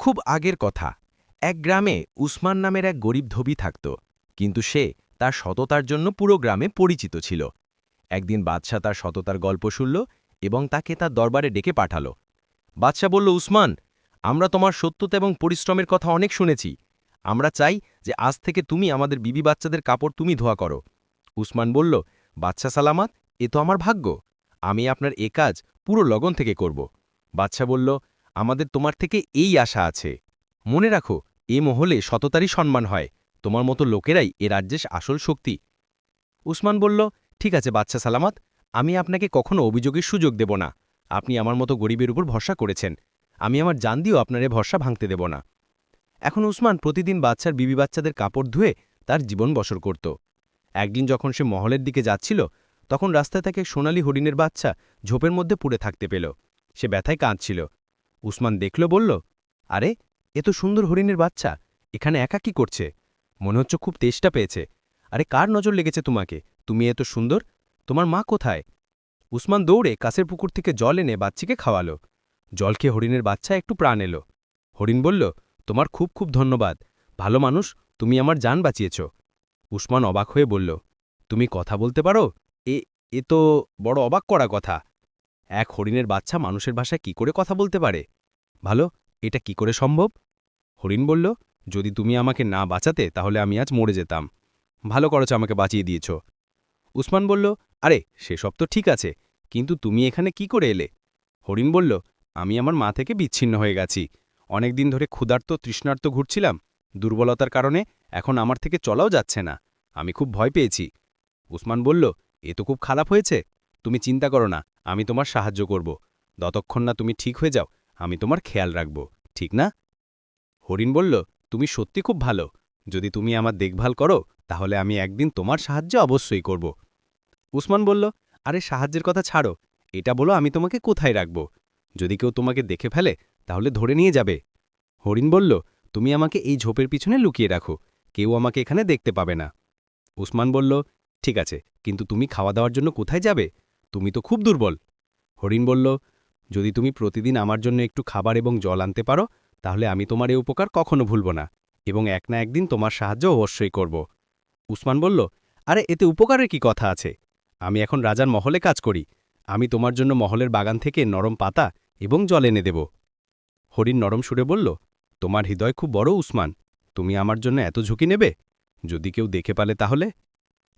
খুব আগের কথা। এক গ্রামে উসমান নামের এক গরিব ধবি থাকত, কিন্তু সে তার সততার জন্য পুরো গ্রামে পরিচিত ছিল। একদিন বাদশাহ তার সততার গল্প শুনল এবং তাকে তার দরবারে ডেকে পাঠাল। বাদশাহ বলল, উসমান, আমরা তোমার সত্যতা এবং পরিশ্রমের কথা অনেক শুনেছি। আমরা চাই যে আজ থেকে তুমি আমাদের বিবি বাচ্চাদের কাপড় তুমি ধোয়া করো। উসমান বলল বাচ্চা সালামাত, এ তো আমার ভাগ্য। আমি আপনার এ কাজ পুরো লগন থেকে করব। বাদশাহ বলল আমাদের তোমার থেকে এই আশা আছে। মনে রাখো, এ মহলে সততারই সম্মান হয়। তোমার মতো লোকেরাই এ রাজ্যের আসল শক্তি। উসমান বলল, ঠিক আছে বাচ্চা সালামাত, আমি আপনাকে কখনো অভিযোগের সুযোগ দেব না। আপনি আমার মতো গরিবের উপর ভরসা করেছেন। আমি আমার জান দিয়েও আপনার ভরসা ভাঙতে দেব না। এখন উসমান প্রতিদিন বাচ্চার বিবি বাচ্চাদের কাপড় ধুয়ে তার জীবন বসর করত। একদিন যখন সে মহলের দিকে যাচ্ছিল, তখন রাস্তায় তাকে সোনালি হরিণের বাচ্চা ঝোপের মধ্যে পুড়ে থাকতে পেল। সে ব্যথায় কাঁদছিল। উসমান দেখল, বলল, আরে, এ তো সুন্দর হরিণের বাচ্চা, এখানে একা কি করছে? মনে হচ্ছে খুব তেষ্টা পেয়েছে। আরে, কার নজর লেগেছে তোমাকে? তুমি এত সুন্দর? তোমার মা কোথায়? উসমান দৌড়ে কাছের পুকুর থেকে জল এনে বাচ্চিকে খাওয়ালো। জল খেয়ে হরিণের বাচ্চা একটু প্রাণ এলো। হরিণ বলল, তোমার খুব খুব ধন্যবাদ। ভালো মানুষ, তুমি আমার জান বাঁচিয়েছ। উসমান অবাক হয়ে বলল, তুমি কথা বলতে পারো? এ এ তো বড় অবাক করা কথা। এক হরিণের বাচ্চা মানুষের ভাষায় কি করে কথা বলতে পারে? ভালো, এটা কি করে সম্ভব? হরিণ বলল, যদি তুমি আমাকে না বাঁচাতে, তাহলে আমি আজ মরে যেতাম। ভালো করেছ আমাকে বাঁচিয়ে দিয়েছ। উসমান বলল, আরে, সেসব তো ঠিক আছে, কিন্তু তুমি এখানে কি করে এলে? হরিণ বলল, আমি আমার মা থেকে বিচ্ছিন্ন হয়ে গেছি। অনেক দিন ধরে ক্ষুধার্ত, তৃষ্ণার্ত ঘুরছিলাম। দুর্বলতার কারণে এখন আমার থেকে চলাও যাচ্ছে না। আমি খুব ভয় পেয়েছি। উসমান বলল, এ তো খুব খারাপ হয়েছে। তুমি চিন্তা করো না আমি তোমার সাহায্য করব। যতক্ষণ না তুমি ঠিক হয়ে যাও, আমি তোমার খেয়াল রাখব, ঠিক না? হরিণ বলল, তুমি সত্যি খুব ভালো। যদি তুমি আমার দেখভাল করো, তাহলে আমি একদিন তোমার সাহায্য অবশ্যই করব। উসমান বলল, আরে সাহায্যের কথা ছাড়ো, এটা বলো আমি তোমাকে কোথায় রাখব। যদি কেউ তোমাকে দেখে ফেলে, তাহলে ধরে নিয়ে যাবে। হরিণ বলল, তুমি আমাকে এই ঝোপের পিছনে লুকিয়ে রাখো, কেউ আমাকে এখানে দেখতে পাবে না। উসমান বলল, ঠিক আছে, কিন্তু তুমি খাওয়া দাওয়ার জন্য কোথায় যাবে? তুমি তো খুব দুর্বল। হরিণ বলল, যদি তুমি প্রতিদিন আমার জন্য একটু খাবার এবং জল আনতে পারো, তাহলে আমি তোমার এই উপকার কখনো ভুলব না এবং এক না একদিন তোমার সাহায্য অবশ্যই করব। উসমান বলল, আরে, এতে উপকারের কি কথা আছে? আমি এখন রাজার মহলে কাজ করি। আমি তোমার জন্য মহলের বাগান থেকে নরম পাতা এবং জল এনে দেব। হরিণ নরম সুরে বলল, তোমার হৃদয় খুব বড় উসমান। তুমি আমার জন্য এত ঝুঁকি নেবে? যদি কেউ দেখে পালে তাহলে?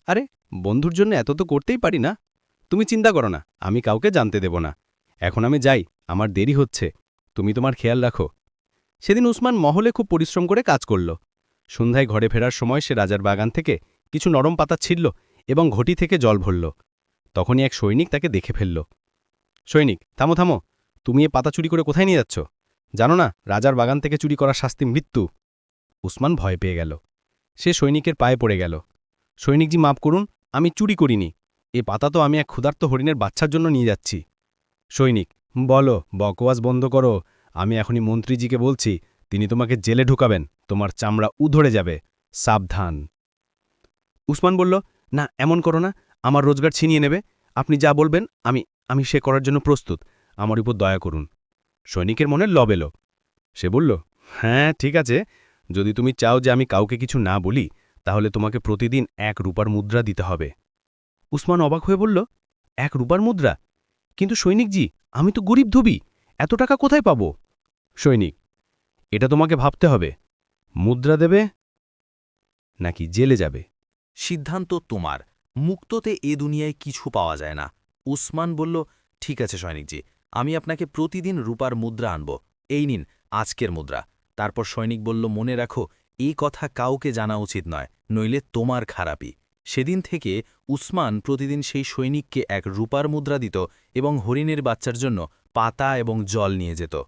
আরে, বন্ধুর জন্য এত তো করতেই পারি না। তুমি চিন্তা করো না, আমি কাউকে জানতে দেব না। এখন আমি যাই, আমার দেরি হচ্ছে, তুমি তোমার খেয়াল রাখো। সেদিন উসমান মহলে খুব পরিশ্রম করে কাজ করল। সন্ধ্যায় ঘরে ফেরার সময় সে রাজার বাগান থেকে কিছু নরম পাতা ছিঁড়ল এবং ঘটি থেকে জল ভরল। তখনই এক সৈনিক তাকে দেখে ফেলল। সৈনিক, থামো থামো, তুমি এ পাতা চুরি করে কোথায় নিয়ে যাচ্ছ? জানো না, রাজার বাগান থেকে চুরি করার শাস্তি মৃত্যু। উসমান ভয় পেয়ে গেল। সে সৈনিকের পায়ে পড়ে গেল। সৈনিকজি মাপ করুন, আমি চুরি করিনি। এ পাতা তো আমি এক ক্ষুধার্ত হরিণের বাচ্চার জন্য নিয়ে যাচ্ছি। সৈনিক, বলো বকওয়াজ বন্ধ করো। আমি এখনই মন্ত্রীজিকে বলছি, তিনি তোমাকে জেলে ঢুকাবেন, তোমার চামড়া উধরে যাবে। সাবধান। উসমান বলল, না, এমন করো না, আমার রোজগার ছিনিয়ে নেবে। আপনি যা বলবেন, আমি আমি সে করার জন্য প্রস্তুত। আমার উপর দয়া করুন। সৈনিকের মনে লব এলো। সে বলল হ্যাঁ ঠিক আছে। যদি তুমি চাও যে আমি কাউকে কিছু না বলি, তাহলে তোমাকে প্রতিদিন এক রূপার মুদ্রা দিতে হবে। উসমান অবাক হয়ে বলল, এক রূপার মুদ্রা? কিন্তু সৈনিকজি আমি তো গরিব ধুবি, এত টাকা কোথায় পাব? সৈনিক, এটা তোমাকে ভাবতে হবে। মুদ্রা দেবে নাকি জেলে যাবে? সিদ্ধান্ত তোমার। মুক্ততে এ দুনিয়ায় কিছু পাওয়া যায় না। উসমান বলল, ঠিক আছে সৈনিকজি আমি আপনাকে প্রতিদিন রূপার মুদ্রা আনব। এই নিন আজকের মুদ্রা। তারপর সৈনিক বলল, মনে রাখো এই কথা কাউকে জানা উচিত নয়, নইলে তোমার খারাপই। সেদিন থেকে উসমান প্রতিদিন সেই সৈনিককে এক রূপার মুদ্রা দিত এবং হরিণের বাচ্চার জন্য পাতা এবং জল নিয়ে যেত।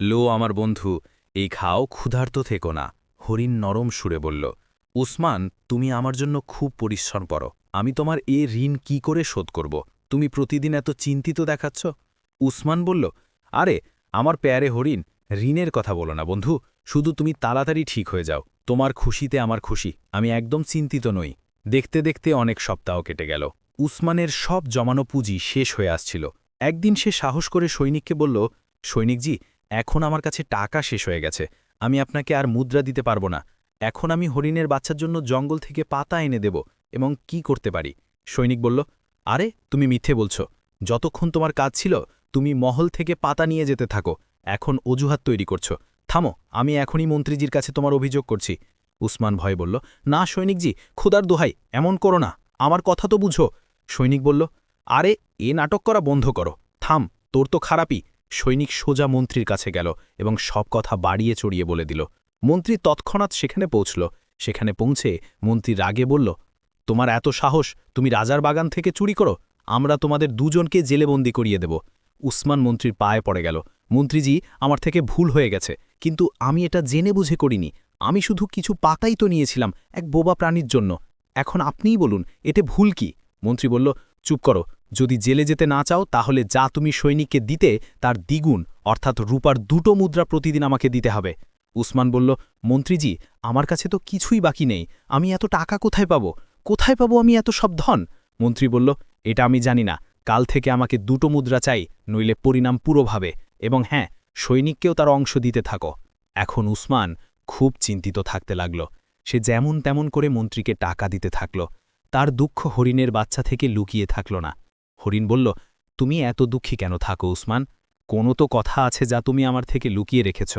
লো আমার বন্ধু, এই খাও, ক্ষুধার্ত থেকো না, হরিণ নরম সুরে বলল। উসমান, তুমি আমার জন্য খুব পরিশ্রম করো। আমি তোমার এ ঋণ কি করে শোধ করব? তুমি প্রতিদিন এত চিন্তিত দেখাচ্ছ? উসমান বলল, আরে, আমার প্যারে হরিণ, ঋণের কথা বলো না বন্ধু। শুধু তুমি তাড়াতাড়ি ঠিক হয়ে যাও। তোমার খুশিতে আমার খুশি। আমি একদম চিন্তিত নই। দেখতে দেখতে অনেক সপ্তাহ কেটে গেল। উসমানের সব জমানো পুঁজি শেষ হয়ে আসছিল। একদিন সে সাহস করে সৈনিককে বলল, সৈনিকজি, এখন আমার কাছে টাকা শেষ হয়ে গেছে। আমি আপনাকে আর মুদ্রা দিতে পারব না। এখন আমি হরিণের বাচ্চার জন্য জঙ্গল থেকে পাতা এনে দেব এবং কি করতে পারি? সৈনিক বলল, আরে, তুমি মিথ্যে বলছো। যতক্ষণ তোমার কাজ ছিল, তুমি মহল থেকে পাতা নিয়ে যেতে থাকো। এখন অজুহাত তৈরি করছ। থামো, আমি এখনই মন্ত্রীজির কাছে তোমার অভিযোগ করছি। উসমান ভয় বলল, না সৈনিকজি খুদার দোহাই, এমন করো না। আমার কথা তো বুঝো। সৈনিক বলল, আরে, এ নাটক করা বন্ধ করো। থাম, তোর তো খারাপই। সৈনিক সোজা মন্ত্রীর কাছে গেল এবং সব কথা বাড়িয়ে চড়িয়ে বলে দিল। মন্ত্রী তৎক্ষণাৎ সেখানে পৌঁছল। সেখানে পৌঁছে মন্ত্রী রাগে বলল, তোমার এত সাহস, তুমি রাজার বাগান থেকে চুরি করো? আমরা তোমাদের দুজনকে জেলেবন্দি করিয়ে দেব। উসমান মন্ত্রীর পায়ে পড়ে গেল, মন্ত্রীজি, আমার থেকে ভুল হয়ে গেছে, কিন্তু আমি এটা জেনে বুঝে করিনি। আমি শুধু কিছু পাতাই তো নিয়েছিলাম, এক বোবা প্রাণীর জন্য। এখন আপনিই বলুন, এতে ভুল কি? মন্ত্রী বলল, চুপ করো, যদি জেলে যেতে না চাও, তাহলে যা তুমি সৈনিককে দিতে, তার দ্বিগুণ, অর্থাৎ রূপার দুটো মুদ্রা প্রতিদিন আমাকে দিতে হবে। উসমান বলল, মন্ত্রীজি, আমার কাছে তো কিছুই বাকি নেই, আমি এত টাকা কোথায় পাবো? কোথায় পাবো আমি এত সব ধন? মন্ত্রী বলল, এটা আমি জানি না, কাল থেকে আমাকে দুটো মুদ্রা চাই, নইলে পরিণাম পুরোভাবে, এবং হ্যাঁ সৈনিককেও তার অংশ দিতে থাকো। এখন উসমান খুব চিন্তিত থাকতে লাগল। সে যেমন তেমন করে মন্ত্রীকে টাকা দিতে থাকল। তার দুঃখ হরিণের বাচ্চা থেকে লুকিয়ে থাকল না। হরিণ বলল, তুমি এত দুঃখী কেন থাকো উসমান? কোনো তো কথা আছে যা তুমি আমার থেকে লুকিয়ে রেখেছ।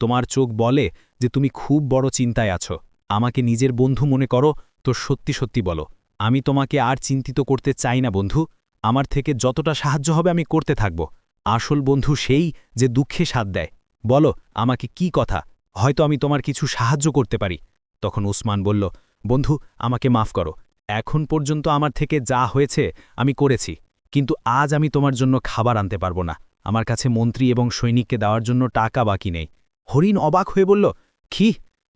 তোমার চোখ বলে যে তুমি খুব বড় চিন্তায় আছো। আমাকে নিজের বন্ধু মনে করো, তো সত্যি সত্যি বলো। আমি তোমাকে আর চিন্তিত করতে চাই না, বন্ধু। আমার থেকে যতটা সাহায্য হবে আমি করতে থাকব। আসল বন্ধু সেই যে দুঃখে সাথ দেয়। বলো, আমাকে কি কথা হয়তো আমি তোমার কিছু সাহায্য করতে পারি। তখন উসমান বলল, বন্ধু, আমাকে মাফ করো। এখন পর্যন্ত আমার থেকে যা হয়েছে আমি করেছি, কিন্তু আজ আমি তোমার জন্য খাবার আনতে পারব না। আমার কাছে মন্ত্রী এবং সৈনিককে দেওয়ার জন্য টাকা বাকি নেই। হরিণ অবাক হয়ে বলল, কি?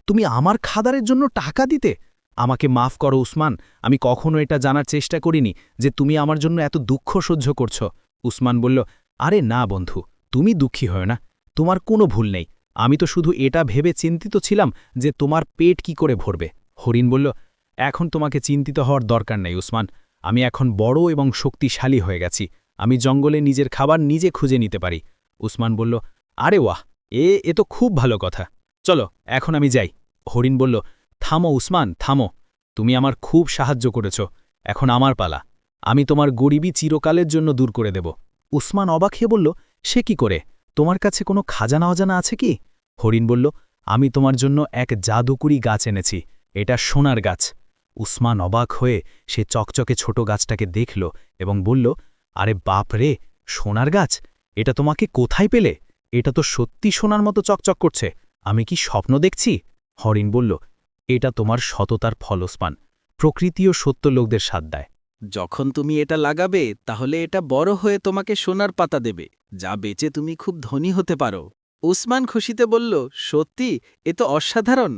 তুমি আমার খাদারের জন্য টাকা দিতে? আমাকে মাফ করো উসমান, আমি কখনো এটা জানার চেষ্টা করিনি যে তুমি আমার জন্য এত দুঃখ সহ্য করছ। উসমান বলল, আরে না বন্ধু, তুমি দুঃখী হয় না। তোমার কোনো ভুল নেই। আমি তো শুধু এটা ভেবে চিন্তিত ছিলাম যে তোমার পেট কি করে ভরবে। হরিণ বলল, এখন তোমাকে চিন্তিত হওয়ার দরকার নেই উসমান। আমি এখন বড় এবং শক্তিশালী হয়ে গেছি। আমি জঙ্গলে নিজের খাবার নিজে খুঁজে নিতে পারি। উসমান বলল, আরে ওয়াহ, এ এ তো খুব ভালো কথা। চলো, এখন আমি যাই। হরিণ বলল, থামো উসমান, থামো। তুমি আমার খুব সাহায্য করেছ। এখন আমার পালা। আমি তোমার গরিবী চিরকালের জন্য দূর করে দেব। উসমান অবাক হয়ে বলল, সে কি করে? তোমার কাছে কোনো খাজানা অজানা আছে কি? হরিণ বলল, আমি তোমার জন্য এক জাদুকুরি গাছ এনেছি, এটা সোনার গাছ। উসমান অবাক হয়ে সে চকচকে ছোট গাছটাকে দেখল এবং বলল, আরে বাপ রে, সোনার গাছ? এটা তোমাকে কোথায় পেলে? এটা তো সত্যি সোনার মতো চকচক করছে, আমি কি স্বপ্ন দেখছি? হরিণ বলল, এটা তোমার সততার ফলস্পান প্রকৃতিও সত্য লোকদের সাথ দেয়। যখন তুমি এটা লাগাবে, তাহলে এটা বড় হয়ে তোমাকে সোনার পাতা দেবে, যা বেচে তুমি খুব ধনী হতে পারো। উসমান খুশিতে বলল, সত্যি? এ তো অসাধারণ।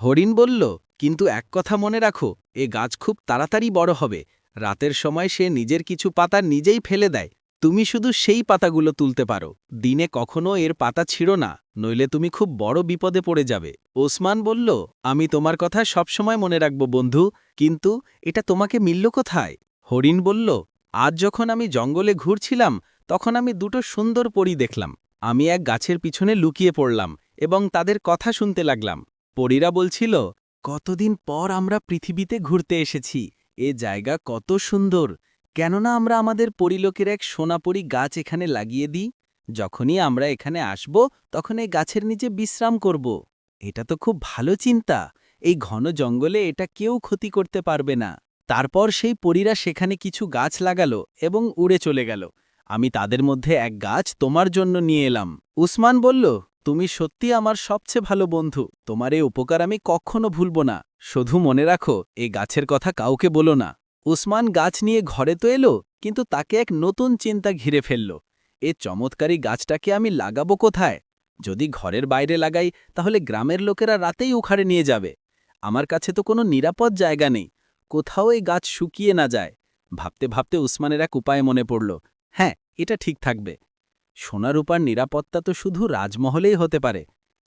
হরিণ বলল, কিন্তু এক কথা মনে রাখো, এ গাছ খুব তাড়াতাড়ি বড় হবে। রাতের সময় সে নিজের কিছু পাতা নিজেই ফেলে দেয়। তুমি শুধু সেই পাতাগুলো তুলতে পারো। দিনে কখনো এর পাতা ছিঁড়ো না, নইলে তুমি খুব বড় বিপদে পড়ে যাবে। ওসমান বলল, আমি তোমার কথা সবসময় মনে রাখব বন্ধু, কিন্তু এটা তোমাকে মিলল কোথায়? হরিণ বলল, আজ যখন আমি জঙ্গলে ঘুরছিলাম, তখন আমি দুটো সুন্দর পরি দেখলাম। আমি এক গাছের পিছনে লুকিয়ে পড়লাম এবং তাদের কথা শুনতে লাগলাম। পরীরা বলছিল, কতদিন পর আমরা পৃথিবীতে ঘুরতে এসেছি। এ জায়গা কত সুন্দর। কেননা আমরা আমাদের পরিলোকের এক সোনাপরি গাছ এখানে লাগিয়ে দিই। যখনই আমরা এখানে আসব, তখন এই গাছের নিচে বিশ্রাম করব। এটা তো খুব ভালো চিন্তা। এই ঘন জঙ্গলে এটা কেউ ক্ষতি করতে পারবে না। তারপর সেই পরীরা সেখানে কিছু গাছ লাগালো এবং উড়ে চলে গেল। আমি তাদের মধ্যে এক গাছ তোমার জন্য নিয়ে এলাম। উসমান বলল, তুমি সত্যি আমার সবচেয়ে ভালো বন্ধু। তোমার এই উপকার আমি কখনো ভুলব না। শুধু মনে রাখো এই গাছের কথা কাউকে বলো না। উসমান গাছ নিয়ে ঘরে তো এলো, কিন্তু তাকে এক নতুন চিন্তা ঘিরে ফেলল। এ চমৎকারী গাছটাকে আমি লাগাবো কোথায়? যদি ঘরের বাইরে লাগাই, তাহলে গ্রামের লোকেরা রাতেই উখাড়ে নিয়ে যাবে। আমার কাছে তো কোনো নিরাপদ জায়গা নেই। কোথাও এই গাছ শুকিয়ে না যায়। ভাবতে ভাবতে উসমানের এক উপায় মনে পড়ল। হ্যাঁ এটা ঠিক থাকবে। সোনারূপার নিরাপত্তা তো শুধু রাজমহলেই হতে পারে।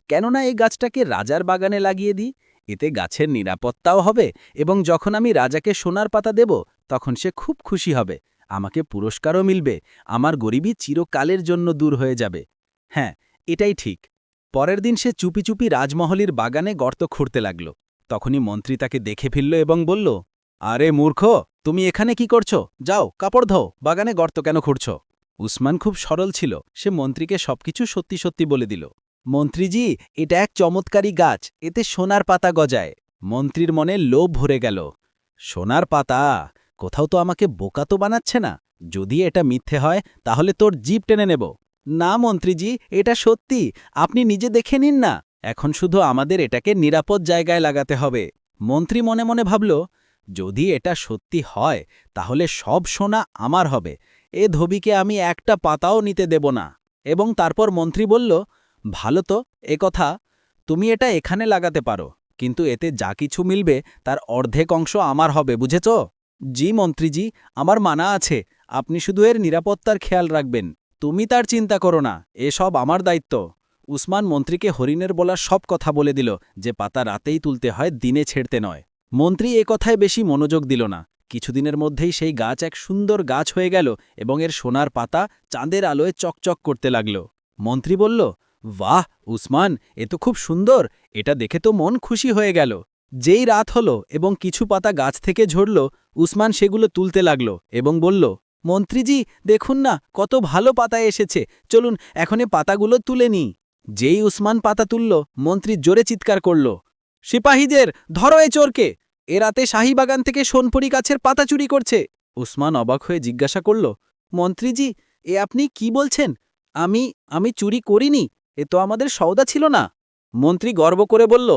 কেননা এই গাছটাকে রাজার বাগানে লাগিয়ে দিই, এতে গাছের নিরাপত্তাও হবে এবং যখন আমি রাজাকে সোনার পাতা দেব, তখন সে খুব খুশি হবে। আমাকে পুরস্কারও মিলবে, আমার গরিবী চিরকালের জন্য দূর হয়ে যাবে। হ্যাঁ এটাই ঠিক। পরের দিন সে চুপি চুপি রাজমহলের বাগানে গর্ত খুঁড়তে লাগল। তখনই মন্ত্রী তাকে দেখে ফেলল এবং বলল আরে মূর্খ, তুমি এখানে কি করছ? যাও, কাপড় ধো বাগানে গর্ত কেন খুঁড়ছ? উসমান খুব সরল ছিল, সে মন্ত্রীকে সবকিছু সত্যি সত্যি বলে দিল। মন্ত্রীজি, এটা এক চমৎকারী গাছ, এতে সোনার পাতা গজায়। মন্ত্রীর মনে লোভ ভরে গেল। সোনার পাতা? কোথাও তো আমাকে বোকা তো বানাচ্ছে না। যদি এটা মিথ্যে হয়, তাহলে তোর জিপ টেনে নেব। না মন্ত্রীজি, এটা সত্যি, আপনি নিজে দেখে নিন না। এখন শুধু আমাদের এটাকে নিরাপদ জায়গায় লাগাতে হবে। মন্ত্রী মনে মনে ভাবল যদি এটা সত্যি হয়, তাহলে সব সোনা আমার হবে। এ ধবিকে আমি একটা পাতাও নিতে দেব না। এবং তারপর মন্ত্রী বলল, ভালো তো, এ কথা। তুমি এটা এখানে লাগাতে পারো, কিন্তু এতে যা কিছু মিলবে, তার অর্ধেক অংশ আমার হবে, বুঝেছ? জি মন্ত্রীজি, আমার মানা আছে। আপনি শুধু এর নিরাপত্তার খেয়াল রাখবেন। তুমি তার চিন্তা করো না এসব আমার দায়িত্ব। উসমান মন্ত্রীকে হরিণের বলা সব কথা বলে দিল, যে পাতা রাতেই তুলতে হয়, দিনে ছেড়তে নয়। মন্ত্রী এ কথায় বেশি মনোযোগ দিল না। কিছুদিনের মধ্যেই সেই গাছ এক সুন্দর গাছ হয়ে গেল এবং এর সোনার পাতা চাঁদের আলোয় চকচক করতে লাগল। মন্ত্রী বলল, বাহ, উসমান, এ তো খুব সুন্দর। এটা দেখে তো মন খুশি হয়ে গেল। যেই রাত হল এবং কিছু পাতা গাছ থেকে ঝরল, উসমান সেগুলো তুলতে লাগল এবং বলল, মন্ত্রীজি, দেখুন না, কত ভালো পাতা এসেছে। চলুন, এখন এ পাতাগুলো তুলে নি যেই উসমান পাতা তুলল, মন্ত্রী জোরে চিৎকার করল সিপাহীদের, ধরো এ চোরকে। এ রাতে শাহীবাগান থেকে সোনপুরি গাছের পাতা চুরি করছে। উসমান অবাক হয়ে জিজ্ঞাসা করল, মন্ত্রীজি, এ আপনি কি বলছেন? আমি আমি চুরি করিনি, এ তো আমাদের সওদা ছিল না। মন্ত্রী গর্ব করে বলল,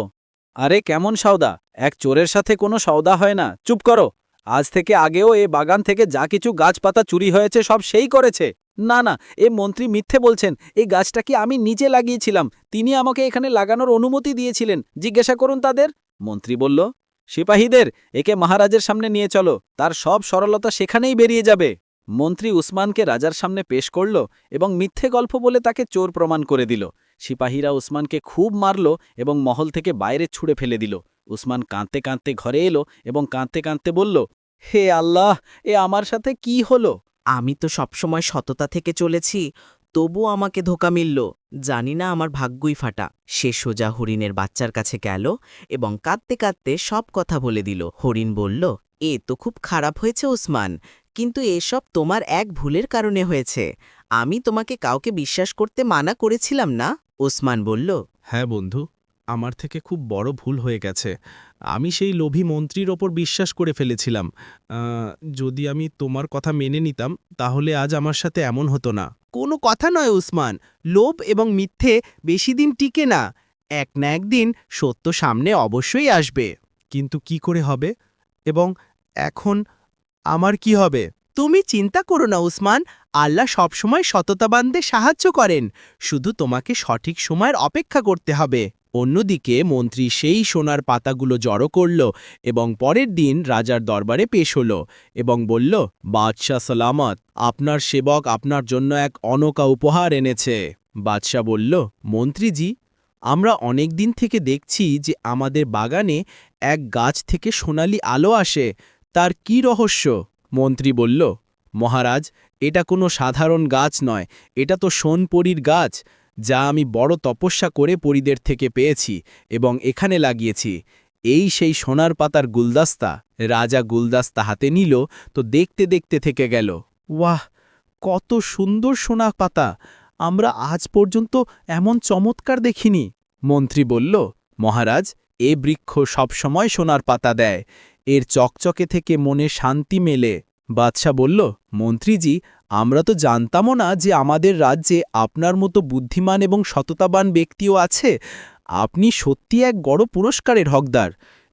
আরে কেমন সওদা? এক চোরের সাথে কোনো সওদা হয় না। চুপ করো। আজ থেকে আগেও এ বাগান থেকে যা কিছু গাছপাতা চুরি হয়েছে সব সেই করেছে। না না, এ মন্ত্রী মিথ্যে বলছেন। এই গাছটা কি আমি নিজে লাগিয়েছিলাম? তিনি আমাকে এখানে লাগানোর অনুমতি দিয়েছিলেন। জিজ্ঞাসা করুন তাদের। মন্ত্রী বলল, সিপাহীদের, একে মহারাজের সামনে নিয়ে চলো। তার সব সরলতা সেখানেই বেরিয়ে যাবে। মন্ত্রী উসমানকে রাজার সামনে পেশ করল এবং মিথ্যে গল্প বলে তাকে চোর প্রমাণ করে দিল। সিপাহীরা উসমানকে খুব মারল এবং মহল থেকে বাইরে ছুঁড়ে ফেলে দিল। উসমান কাঁদতে কাঁদতে ঘরে এলো এবং কাঁদতে কাঁদতে বলল, হে আল্লাহ, এ আমার সাথে কি হলো? আমি তো সবসময় সততা থেকে চলেছি, তবু আমাকে ধোকা মিলল। জানি না আমার ভাগ্যই ফাটা। সে সোজা হরিণের বাচ্চার কাছে গেল এবং কাঁদতে কাঁদতে সব কথা বলে দিল। হরিণ বলল, এ তো খুব খারাপ হয়েছে ওসমান, কিন্তু এসব তোমার এক ভুলের কারণে হয়েছে। আমি তোমাকে কাউকে বিশ্বাস করতে মানা করেছিলাম না? ওসমান বলল হ্যাঁ বন্ধু আমার থেকে খুব বড় ভুল হয়ে গেছে। আমি সেই লোভী মন্ত্রীর ওপর বিশ্বাস করে ফেলেছিলাম। যদি আমি তোমার কথা মেনে নিতাম, তাহলে আজ আমার সাথে এমন হতো না। কোনো কথা নয় উসমান, লোভ এবং মিথ্যে বেশি দিন টিকে না। এক না একদিন সত্য সামনে অবশ্যই আসবে। কিন্তু কি করে হবে? এবং এখন আমার কি হবে? তুমি চিন্তা করো না উসমান, আল্লাহ সবসময় সততাবানদের সাহায্য করেন। শুধু তোমাকে সঠিক সময়ের অপেক্ষা করতে হবে। অন্যদিকে মন্ত্রী সেই সোনার পাতাগুলো জড়ো করল এবং পরের দিন রাজার দরবারে পেশ হল এবং বলল, বাদশাহ সালামত, আপনার সেবক আপনার জন্য এক অনকা উপহার এনেছে। বাদশাহ বলল, মন্ত্রীজি, আমরা অনেক দিন থেকে দেখছি যে আমাদের বাগানে এক গাছ থেকে সোনালি আলো আসে, তার কি রহস্য? মন্ত্রী বলল, মহারাজ, এটা কোনো সাধারণ গাছ নয়, এটা তো সোনপরীর গাছ যা আমি বড় তপস্যা করে পরিদের থেকে পেয়েছি এবং এখানে লাগিয়েছি। এই সেই সোনার পাতার গুলদাস্তা। রাজা গুলদাস্তা হাতে নিল, তো দেখতে দেখতে থেকে গেল। ওয়াহ, কত সুন্দর সোনা পাতা! আমরা আজ পর্যন্ত এমন চমৎকার দেখিনি। মন্ত্রী বলল, মহারাজ, এ বৃক্ষ সবসময় সোনার পাতা দেয়। এর চকচকে থেকে মনে শান্তি মেলে। বাদশাহ বলল, মন্ত্রীজি আমরা তো জানতামও না যে আমাদের রাজ্যে আপনার মতো বুদ্ধিমান এবং সততাবান ব্যক্তিও আছে। আপনি সত্যি এক বড় পুরস্কারের হকদার।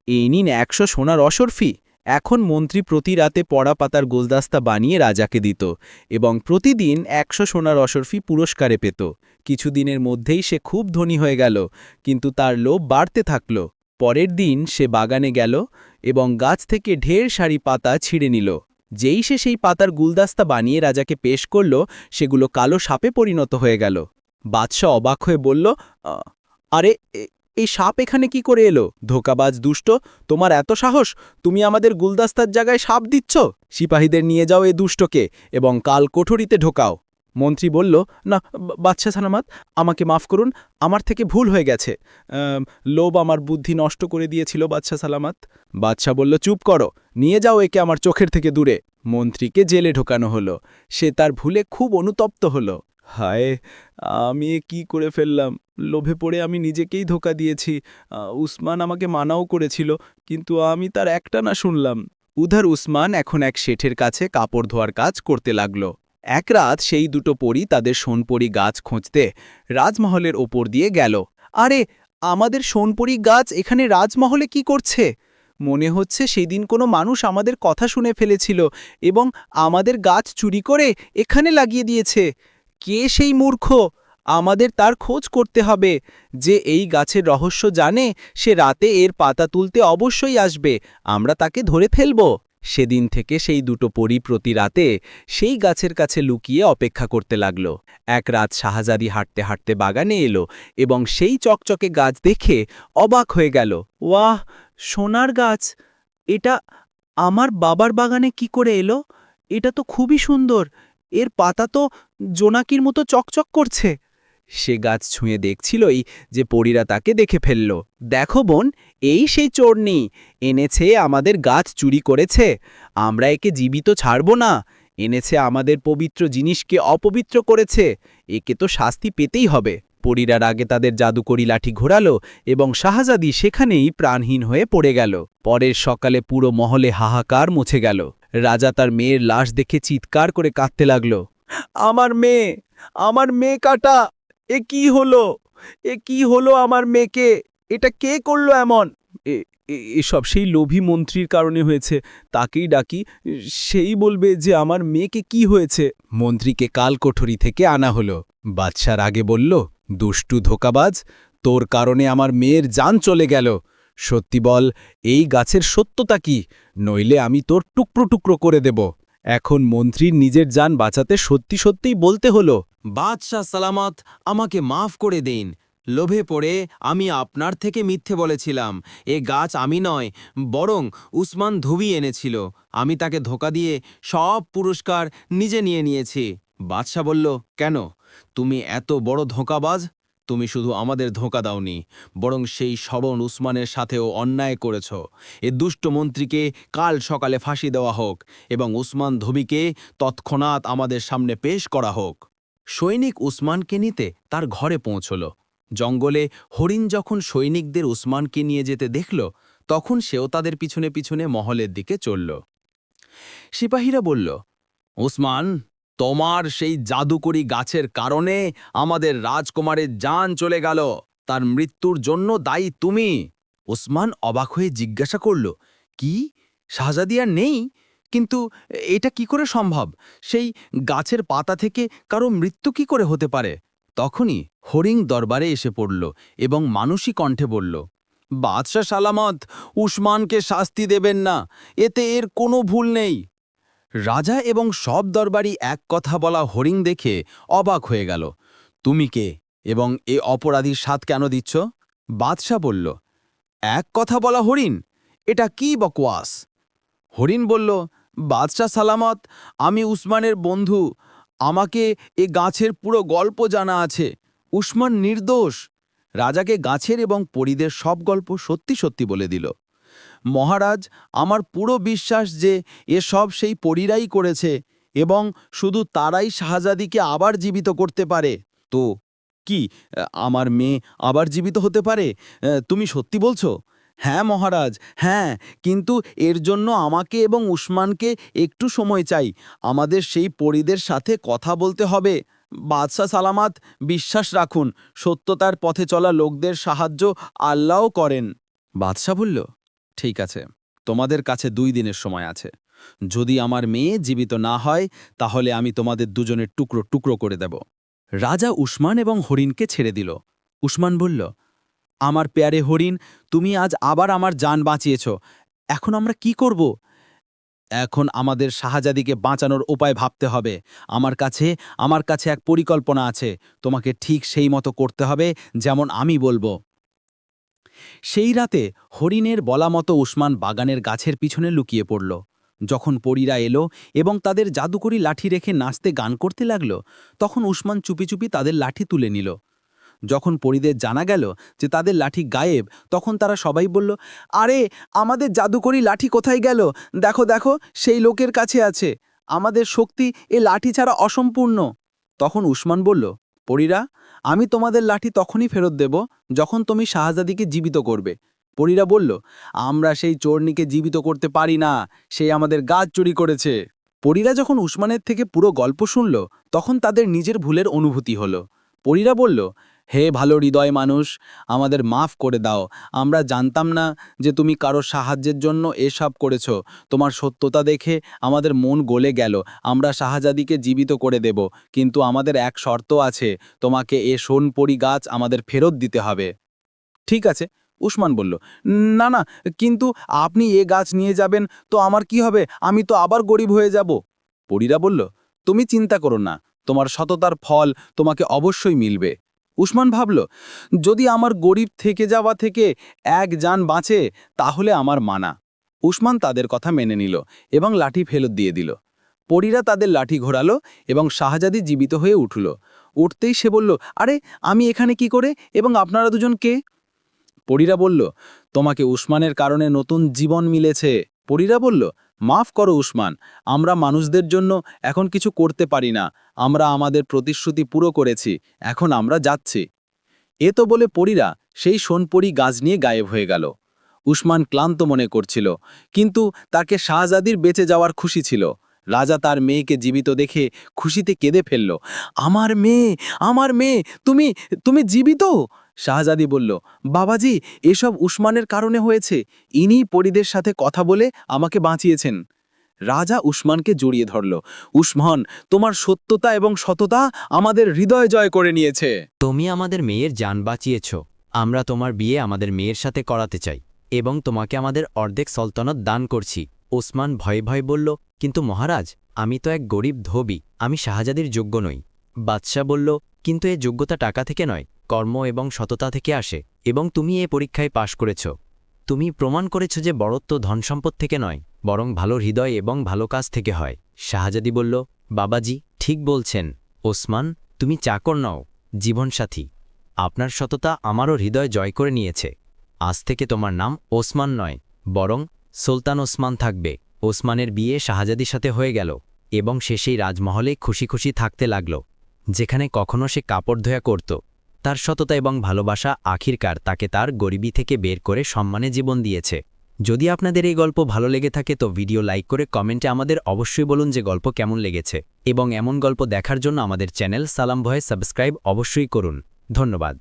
এই নিন একশো সোনার অসরফি এখন মন্ত্রী প্রতি রাতে পড়া পাতার গোলদাস্তা বানিয়ে রাজাকে দিত এবং প্রতিদিন একশো সোনার অসরফি পুরস্কারে পেত। কিছুদিনের মধ্যেই সে খুব ধনী হয়ে গেল, কিন্তু তার লোভ বাড়তে থাকল। পরের দিন সে বাগানে গেল এবং গাছ থেকে ঢের সারি পাতা ছিঁড়ে নিল। যেই সে সেই পাতার গুলদাস্তা বানিয়ে রাজাকে পেশ করল, সেগুলো কালো সাপে পরিণত হয়ে গেল। বাদশাহ অবাক হয়ে বলল আরে এই সাপ এখানে কি করে এলো? ধোকাবাজ দুষ্ট, তোমার এত সাহস, তুমি আমাদের গুলদাস্তার জায়গায় সাপ দিচ্ছ? সিপাহীদের নিয়ে যাও এ দুষ্টকে, এবং কাল কোঠরিতে ঢোকাও। মন্ত্রী বলল, না বাচ্চা সালামাত, আমাকে মাফ করুন, আমার থেকে ভুল হয়ে গেছে। লোভ আমার বুদ্ধি নষ্ট করে দিয়েছিল বাচ্চা সালামাত। বাদশাহ বলল, চুপ করো, নিয়ে যাও একে আমার চোখের থেকে দূরে। মন্ত্রীকে জেলে ঢোকানো হলো। সে তার ভুলে খুব অনুতপ্ত হলো। হায়, আমি কি করে ফেললাম? লোভে পড়ে আমি নিজেকেই ধোকা দিয়েছি। উসমান আমাকে মানাও করেছিল, কিন্তু আমি তার একটা না শুনলাম। উধার উসমান এখন এক শেঠের কাছে কাপড় ধোয়ার কাজ করতে লাগল। এক রাত সেই দুটো পরী তাদের সোনপরি গাছ খুঁজতে রাজমহলের ওপর দিয়ে গেল। আরে, আমাদের সোনপরি গাছ এখানে রাজমহলে কি করছে? মনে হচ্ছে সেদিন কোনো মানুষ আমাদের কথা শুনে ফেলেছিল এবং আমাদের গাছ চুরি করে এখানে লাগিয়ে দিয়েছে। কে সেই মূর্খ? আমাদের তার খোঁজ করতে হবে। যে এই গাছের রহস্য জানে, সে রাতে এর পাতা তুলতে অবশ্যই আসবে। আমরা তাকে ধরে ফেলব। সেদিন থেকে সেই দুটো পরি প্রতি রাতে সেই গাছের কাছে লুকিয়ে অপেক্ষা করতে লাগল। এক রাত শাহজাদি হাঁটতে হাঁটতে বাগানে এলো এবং সেই চকচকে গাছ দেখে অবাক হয়ে গেল। ওয়াহ, সোনার গাছ! এটা আমার বাবার বাগানে কি করে এলো? এটা তো খুবই সুন্দর। এর পাতা তো জোনাকির মতো চকচক করছে। সে গাছ ছুঁয়ে দেখছিলই যে পরীরা তাকে দেখে ফেলল। দেখো বোন, এই সেই চোরনি, এনেছে আমাদের গাছ চুরি করেছে, আমরা একে জীবিত ছাড়ব না, এনেছে আমাদের পবিত্র জিনিসকে অপবিত্র করেছে, একে তো শাস্তি পেতেই হবে। পরীরা আগে তাদের জাদুকরি লাঠি ঘোরালো এবং শাহজাদি সেখানেই প্রাণহীন হয়ে পড়ে গেল। পরের সকালে পুরো মহলে হাহাকার মুছে গেল। রাজা তার মেয়ের লাশ দেখে চিৎকার করে কাঁদতে লাগল, আমার মেয়ে আমার মেয়ে কাটা এ কি হলো? এ কি হলো আমার মেয়েকে? এটা কে করল এমন? এসব সেই লোভী মন্ত্রীর কারণে হয়েছে। তাকেই ডাকি, সেই বলবে যে আমার মেয়েকে কি হয়েছে। মন্ত্রীকে কাল কোঠরি থেকে আনা হলো। বাদশার আগে বলল, দুষ্টু ধোকাবাজ, তোর কারণে আমার মেয়ের জান চলে গেল। সত্যি বল, এই গাছের সত্যতা কি? নইলে আমি তোর টুকরো টুকরো করে দেব। এখন মন্ত্রীর নিজের যান বাঁচাতে সত্যি সত্যিই বলতে হলো। বাদশাহ সালামত আমাকে মাফ করে দিন। লোভে পড়ে আমি আপনার থেকে মিথ্যে বলেছিলাম। এ গাছ আমি নয়, বরং উসমান ধুবি এনেছিল। আমি তাকে ধোকা দিয়ে সব পুরস্কার নিজে নিয়ে নিয়েছি। বাদশাহ বলল, কেন? তুমি এত বড় ধোঁকাবাজ? তুমি শুধু আমাদের ধোঁকা দাওনি, বরং সেই শবন উসমানের সাথেও অন্যায় করেছ। এ দুষ্ট মন্ত্রীকে কাল সকালে ফাঁসি দেওয়া হোক এবং উসমান ধবিকে তৎক্ষণাৎ আমাদের সামনে পেশ করা হোক। সৈনিক উসমানকে নিতে তার ঘরে পৌঁছল। জঙ্গলে হরিণ যখন সৈনিকদের উসমানকে নিয়ে যেতে দেখল, তখন সেও তাদের পিছনে পিছনে মহলের দিকে চলল। সিপাহীরা বলল, উসমান, তোমার সেই জাদুকরি গাছের কারণে আমাদের রাজকুমারের জান চলে গেল। তার মৃত্যুর জন্য দায়ী তুমি। ওসমান অবাক হয়ে জিজ্ঞাসা করল, কি? শাহজাদিয়ার নেই? কিন্তু এটা কি করে সম্ভব? সেই গাছের পাতা থেকে কারও মৃত্যু কি করে হতে পারে? তখনই হরিং দরবারে এসে পড়ল এবং মানুষই কণ্ঠে বলল, বাদশাহ সালামত, উসমানকে শাস্তি দেবেন না, এতে এর কোনো ভুল নেই। রাজা এবং সব দরবারই এক কথা বলা হরিং দেখে অবাক হয়ে গেল, তুমি কে এবং এ অপরাধীর স্বাদ কেন দিচ্ছ? বাদশাহ বলল, এক কথা বলা হরিণ, এটা কি বকওয়াস? হরিণ বলল বাদশাহ সালামত, আমি উসমানের বন্ধু। আমাকে এ গাছের পুরো গল্প জানা আছে। উসমান নির্দোষ। রাজাকে গাছের এবং পরিদের সব গল্প সত্যি সত্যি বলে দিল। মহারাজ, আমার পুরো বিশ্বাস যে এসব সেই পরীরাই করেছে এবং শুধু তারাই শাহজাদিকে আবার জীবিত করতে পারে। তো, কি আমার মেয়ে আবার জীবিত হতে পারে? তুমি সত্যি বলছো? হ্যাঁ মহারাজ হ্যাঁ কিন্তু এর জন্য আমাকে এবং উসমানকে একটু সময় চাই। আমাদের সেই পরিদের সাথে কথা বলতে হবে। বাদশাহ সালামাত, বিশ্বাস রাখুন, সত্যতার পথে চলা লোকদের সাহায্য আল্লাহও করেন। বাদশাহ বলল, ঠিক আছে, তোমাদের কাছে দুই দিনের সময় আছে। যদি আমার মেয়ে জীবিত না হয়, তাহলে আমি তোমাদের দুজনের টুকরো টুকরো করে দেব। রাজা উসমান এবং হরিণকে ছেড়ে দিল। উসমান বলল আমার পেয়ারে হরিণ, তুমি আজ আবার আমার যান বাঁচিয়েছ। এখন আমরা কি করব? এখন আমাদের শাহজাদিকে বাঁচানোর উপায় ভাবতে হবে। আমার কাছে আমার কাছে এক পরিকল্পনা আছে। তোমাকে ঠিক সেই মতো করতে হবে যেমন আমি বলব। সেই রাতে হরিণের বলা মতো উসমান বাগানের গাছের পিছনে লুকিয়ে পড়ল। যখন পরীরা এলো এবং তাদের জাদুকরি লাঠি রেখে নাচতে গান করতে লাগল, তখন উসমান চুপি চুপি তাদের লাঠি তুলে নিল। যখন পরীদের জানা গেল যে তাদের লাঠি গায়েব, তখন তারা সবাই বলল, আরে, আমাদের জাদুকরি লাঠি কোথায় গেল? দেখো দেখো, সেই লোকের কাছে আছে। আমাদের শক্তি এ লাঠি ছাড়া অসম্পূর্ণ। তখন উসমান বলল, পরীরা, আমি তোমাদের লাঠি তখনই ফেরত দেব যখন তুমি শাহজাদিকে জীবিত করবে। পরীরা বলল, আমরা সেই চোরনিকে জীবিত করতে পারি না, সে আমাদের গাছ চুরি করেছে। পরীরা যখন উসমানের থেকে পুরো গল্প শুনল, তখন তাদের নিজের ভুলের অনুভূতি হলো। পরীরা বলল হে ভালো হৃদয় মানুষ, আমাদের মাফ করে দাও। আমরা জানতাম না যে তুমি কারও সাহায্যের জন্য এসব করেছ। তোমার সত্যতা দেখে আমাদের মন গলে গেল। আমরা শাহজাদিকে জীবিত করে দেব, কিন্তু আমাদের এক শর্ত আছে, তোমাকে এ সোনপরি গাছ আমাদের ফেরত দিতে হবে। ঠিক আছে, উসমান বলল, না না, কিন্তু আপনি এ গাছ নিয়ে যাবেন, তো আমার কি হবে? আমি তো আবার গরিব হয়ে যাব। পরীরা বলল, তুমি চিন্তা করো না, তোমার সততার ফল তোমাকে অবশ্যই মিলবে। উসমান ভাবল, যদি আমার গরিব থেকে যাওয়া থেকে এক যান বাঁচে, তাহলে আমার মানা। উসমান তাদের কথা মেনে নিল এবং লাঠি ফেরত দিয়ে দিল। পরীরা তাদের লাঠি ঘোরালো এবং শাহজাদি জীবিত হয়ে উঠল। উঠতেই সে বলল, আরে, আমি এখানে কি করে এবং আপনারা দুজন কে? পরীরা বলল, তোমাকে উসমানের কারণে নতুন জীবন মিলেছে। পরীরা বলল মাফ করো উসমান, আমরা মানুষদের জন্য এখন কিছু করতে পারি না, আমরা আমাদের প্রতিশ্রুতি পুরো করেছি, এখন আমরা যাচ্ছি। এ তো বলে পরীরা সেই সোনপরি গাছ নিয়ে গায়েব হয়ে গেল। উসমান ক্লান্ত মনে করছিল, কিন্তু তাকে শাহজাদির বেঁচে যাওয়ার খুশি ছিল। রাজা তার মেয়েকে জীবিত দেখে খুশিতে কেঁদে ফেলল, আমার মেয়ে আমার মেয়ে, তুমি তুমি জীবিত? শাহজাদি বলল, বাবাজি, এসব উসমানের কারণে হয়েছে। ইনি পরিদের সাথে কথা বলে আমাকে বাঁচিয়েছেন। রাজা উসমানকে জড়িয়ে ধরল, উসমান, তোমার সত্যতা এবং সততা আমাদের হৃদয় জয় করে নিয়েছে। তুমি আমাদের মেয়ের যান বাঁচিয়েছ। আমরা তোমার বিয়ে আমাদের মেয়ের সাথে করাতে চাই এবং তোমাকে আমাদের অর্ধেক সলতনত দান করছি। ওসমান ভয়ে ভয়ে বলল, কিন্তু মহারাজ, আমি তো এক গরিব ধোবি। আমি শাহজাদির যোগ্য নই। বাদশাহ বলল, কিন্তু এ যোগ্যতা টাকা থেকে নয়। কর্ম এবং সততা থেকে আসে, এবং তুমি এ পরীক্ষায় পাশ করেছ। তুমি প্রমাণ করেছ যে বড়ত্ব ধনসম্পদ থেকে নয়, বরং ভালো হৃদয় এবং ভালো কাজ থেকে হয়। শাহজাদি বলল, বাবাজি, ঠিক বলছেন। ওসমান, তুমি চাকর নও, জীবনসাথী। আপনার সততা আমারও হৃদয় জয় করে নিয়েছে। আজ থেকে তোমার নাম ওসমান নয়, বরং সুলতান ওসমান থাকবে। ওসমানের বিয়ে শাহজাদির সাথে হয়ে গেল, এবং সে সেই রাজমহলে খুশি খুশি থাকতে লাগল, যেখানে কখনো সে কাপড় ধোয়া করত। তার সততা এবং ভালোবাসা আখিরকার তাকে তার গরিবী থেকে বের করে সম্মানে জীবন দিয়েছে। যদি আপনাদের এই গল্প ভালো লেগে থাকে তো ভিডিও লাইক করে কমেন্টে আমাদের অবশ্যই বলুন যে গল্প কেমন লেগেছে। এবং এমন গল্প দেখার জন্য আমাদের চ্যানেল সালাম ভয়ে সাবস্ক্রাইব অবশ্যই করুন। ধন্যবাদ।